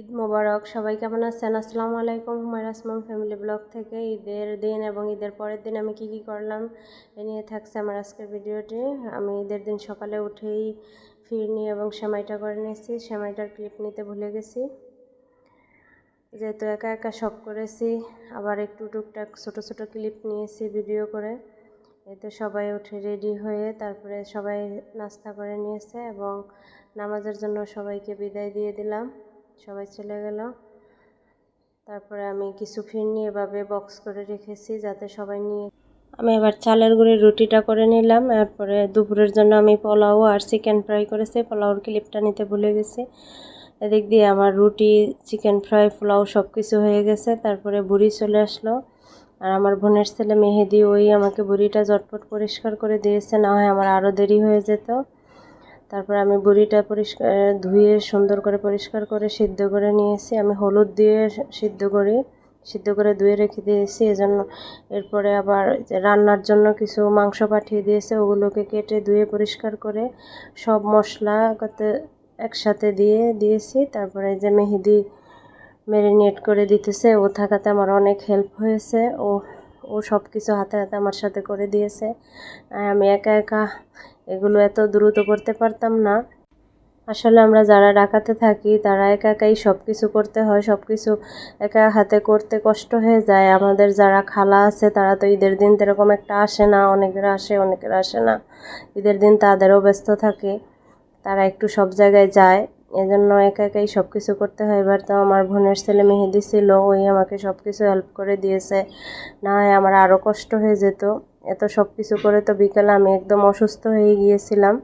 ঈদ মোবারক। সবাই কেমন আছেন? আসসালামু আলাইকুম। হুমায়রা আসমাম ফ্যামিলি ব্লগ থেকে ঈদের দিন এবং ঈদের পরের দিন আমি কি কি করলাম এ নিয়ে থাকছে আমার আজকের ভিডিওটি। আমি ঈদের দিন সকালে উঠেই ফিরনি এবং সেমাইটা করে নিয়েছি। সেমাইটার ক্লিপ নিতে ভুলে গেছি। যেহেতু একা একা শখ করেছি, আবার একটু টুকটাক ছোটো ছোটো ক্লিপ নিয়েছি ভিডিও করে। এতে সবাই উঠে রেডি হয়ে তারপরে সবাই নাস্তা করে নিয়েছে এবং নামাজের জন্য সবাইকে বিদায় দিয়ে দিলাম। সবাই চলে গেল। তারপরে আমি কিছু ফিরনি এভাবে বক্স করে রেখেছি যাতে সবাই নিয়ে আমি এবার চালের গুঁড়ির রুটিটা করে নিলাম। এরপরে দুপুরের জন্য আমি পোলাও আর চিকেন ফ্রাই করেছি। পোলাওর ক্লিপটা নিতে ভুলে গেছি। এদিক দিয়ে আমার রুটি চিকেন ফ্রাই পোলাও সব কিছু হয়ে গেছে। তারপরে বুড়ি চলে আসলো। আর আমার বোনের ছেলে মেহেদি ওই আমাকে বুড়িটা জটপট পরিষ্কার করে দিয়েছে। না হয় আমার আরও দেরি হয়ে যেত। তারপর আমি বুড়িটা পরিষ্কার ধুয়ে সুন্দর করে পরিষ্কার করে সিদ্ধ করে নিয়েছি। আমি হলুদ দিয়ে সিদ্ধ করি, সিদ্ধ করে ধুয়ে রেখে দিয়েছি। এজন্য এরপরে আবার রান্নার জন্য কিছু মাংস পাঠিয়ে দিয়েছে। ওগুলোকে কেটে ধুয়ে পরিষ্কার করে সব মশলা একসাথে দিয়ে দিয়েছি। তারপরে যে মেহেদি ম্যারিনেট করে দিতেছে, ও থাকাতে আমার অনেক হেল্প হয়েছে। ও ও সব কিছু হাতে হাতে আমার সাথে করে দিয়েছে। আমি একা একা এগুলো এত দ্রুত করতে পারতাম না। আসলে আমরা যারা ঢাকাতে থাকি, তারা একা একাই সব কিছু করতে হয় সব কিছু একা হাতে করতে কষ্ট হয়ে যায়। আমাদের যারা খালা আছে, তারা তো ঈদের দিন এরকম একটা আসে না, অনেকের আসে অনেকের আসে না। ঈদের দিন তাদেরও ব্যস্ত থাকে, তারা একটু সব জায়গায় যায়। এজন্য একা একাই সব কিছু করতে হয়। এবার তো আমার বোনের ছেলে মেহেদি ছিল, ওই আমাকে সব কিছু হেল্প করে দিয়েছে। না হয় আমার আরও কষ্ট হয়ে যেত। এত সব কিছু করে তো বিকালে আমি একদম অসুস্থ হয়ে গিয়েছিলাম।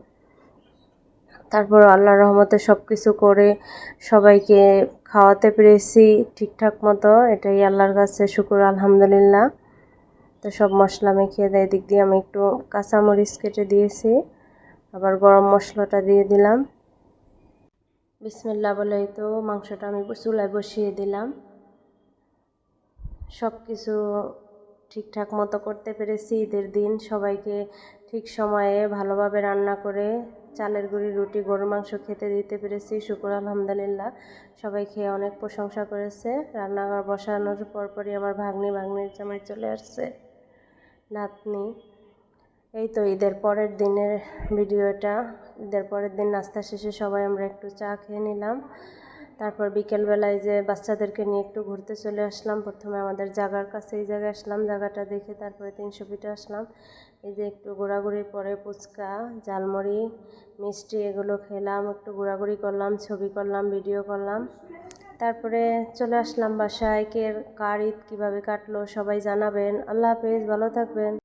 তারপর আল্লাহ রহমতে সব কিছু করে সবাইকে খাওয়াতে পেরেছি ঠিকঠাক মতো, এটাই আল্লাহর কাছে শুকুর, আলহামদুলিল্লাহ। তো সব মশলা মেখে দেয় দিক দিয়ে আমি একটু কাঁচামরিচ কেটে দিয়েছি, আবার গরম মশলাটা দিয়ে দিলাম। বিসমিল্লা বলে তো, মাংসটা আমি চুলায় বসিয়ে দিলাম। সব কিছু ঠিকঠাক মতো করতে পেরেছি। ঈদের দিন সবাইকে ঠিক সময়ে ভালোভাবে রান্না করে চালের গুঁড়ি, রুটি, গরুর মাংস খেতে দিতে পেরেছি। শুকুর, আলহামদুলিল্লাহ। সবাই খেয়ে অনেক প্রশংসা করেছে। রান্নাঘর বসানোর পরপরই আমার ভাগ্নি ভাগ্নির জামাই চলে আসছে। নাতনি। এই তো ঈদের পরের দিনের ভিডিওটা। ঈদের পরের দিন নাস্তা শেষে সবাই আমরা একটু চা খেয়ে নিলাম। তারপর বিকেলবেলায় যে বাচ্চাদেরকে নিয়ে একটু ঘুরতে চলে আসলাম, প্রথমে আমাদের জায়গার কাছে এই জায়গায় আসলাম জায়গাটা দেখে তারপরে তিনশো ফিটে আসলাম। এই যে একটু ঘোরাঘুরির পরে ফুচকা, ঝালমুড়ি, মিষ্টি এগুলো খেলাম, একটু ঘোরাঘুরি করলাম, ছবি করলাম, ভিডিও করলাম। তারপরে চলে আসলাম বাসায়, কে কার ঈদ কীভাবে কাটলো সবাই জানাবেন। আল্লাহ হাফেজ, ভালো থাকবেন।